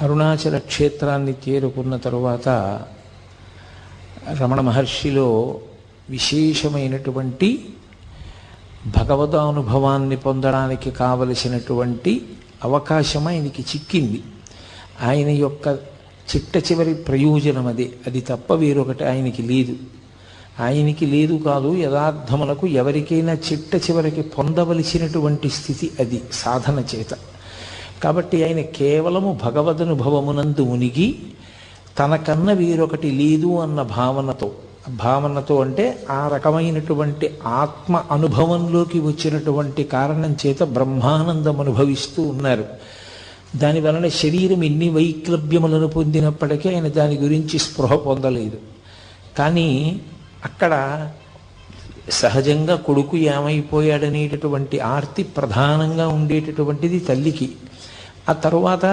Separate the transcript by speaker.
Speaker 1: అరుణాచల క్షేత్రాన్ని చేరుకున్న తరువాత రమణ మహర్షిలో విశేషమైనటువంటి భగవదానుభవాన్ని పొందడానికి కావలసినటువంటి అవకాశం ఆయనకి చిక్కింది. ఆయన యొక్క చిట్ట చివరి ప్రయోజనం అదే. అది తప్ప వేరొకటి ఆయనకి లేదు. ఆయనకి లేదు కాదు యథార్థములకు ఎవరికైనా చిట్ట చివరికి పొందవలసినటువంటి స్థితి అది సాధన చేత. కాబట్టి ఆయన కేవలము భగవదనుభవమునందు మునిగి తనకన్న వీరొకటి లేదు అన్న భావనతో భావనతో అంటే ఆ రకమైనటువంటి ఆత్మ అనుభవంలోకి వచ్చినటువంటి కారణం చేత బ్రహ్మానందం అనుభవిస్తూ ఉన్నారు. దాని వలన శరీరం ఎన్ని వైక్లభ్యములను పొందినప్పటికీ ఆయన దాని గురించి స్పృహ పొందలేదు. కానీ అక్కడ సహజంగా కొడుకు ఏమైపోయాడనేటటువంటి ఆర్తి ప్రధానంగా ఉండేటటువంటిది తల్లికి. ఆ తరువాత